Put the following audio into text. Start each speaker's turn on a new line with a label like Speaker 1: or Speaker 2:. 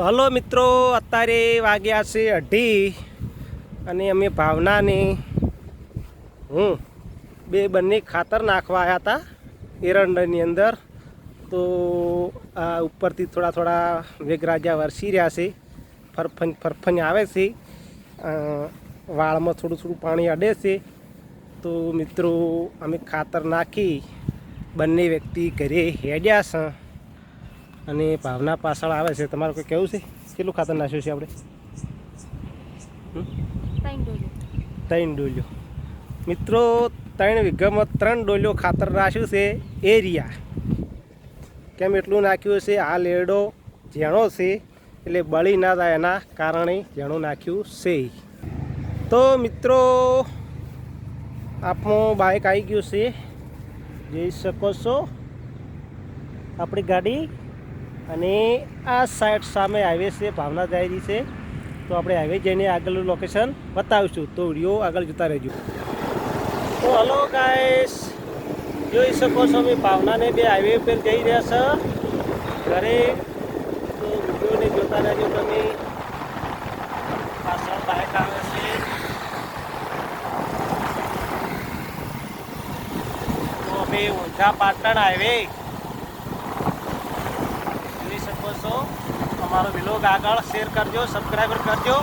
Speaker 1: Hello મિત્રો, અત્યારે વાગ્યા છે અઢી અને અમે ભાવનાની, હું, બે બંને ખાતર નાખવા આવ્યા હતા એરંડની અંદર. તો આ ઉપરથી થોડા થોડા વેગરાજા વરસી રહ્યા છે, ફરફન ફરફન આવે છે. વાળમાં થોડું થોડું પાણી અડે છે. તો મિત્રો, અમે ખાતર નાખી બંને વ્યક્તિ ઘરે હેડ્યા છે. અને ભાવના પાછળ આવે છે. તમારે કોઈ કેવું છે? કેટલું ખાતર નાખ્યું છે આપણે?
Speaker 2: ત્રણ
Speaker 1: ડોલિયો મિત્રો ત્રણ વીઘામાં ત્રણ ડોલ્યો ખાતર નાખ્યું છે એરિયા. કેમ એટલું નાખ્યું છે? આ લેડો ઝેણો છે એટલે બળી ના થાય એના કારણે ઝેણું નાખ્યું છે. તો મિત્રો આપણું બાઇક આવી ગયું છે. જઈ શકો છો. આપણી ગાડી અને આ સાઈડ સામે હાઈવે છે, ભાવના જાય છે. તો આપણે હાઈવે જઈને આગળનું લોકેશન બતાવીશું. તો વીડિયો આગળ જોતા રહેજો. તો હલો ગાઈસ જોઈ શકો છો, અમે ભાવનાને બે હાઈવે પર જઈ રહ્યા છે. ઘરે. તો વિડીયોને જોતા રહેજો તમે. પાછળ બાઇક આવે છે. તો અમે ઊંઝા પાટણ હાઈવે અમારો વિલોગ આગળ શેર કરજો સબસ્ક્રાઈબર કરજો.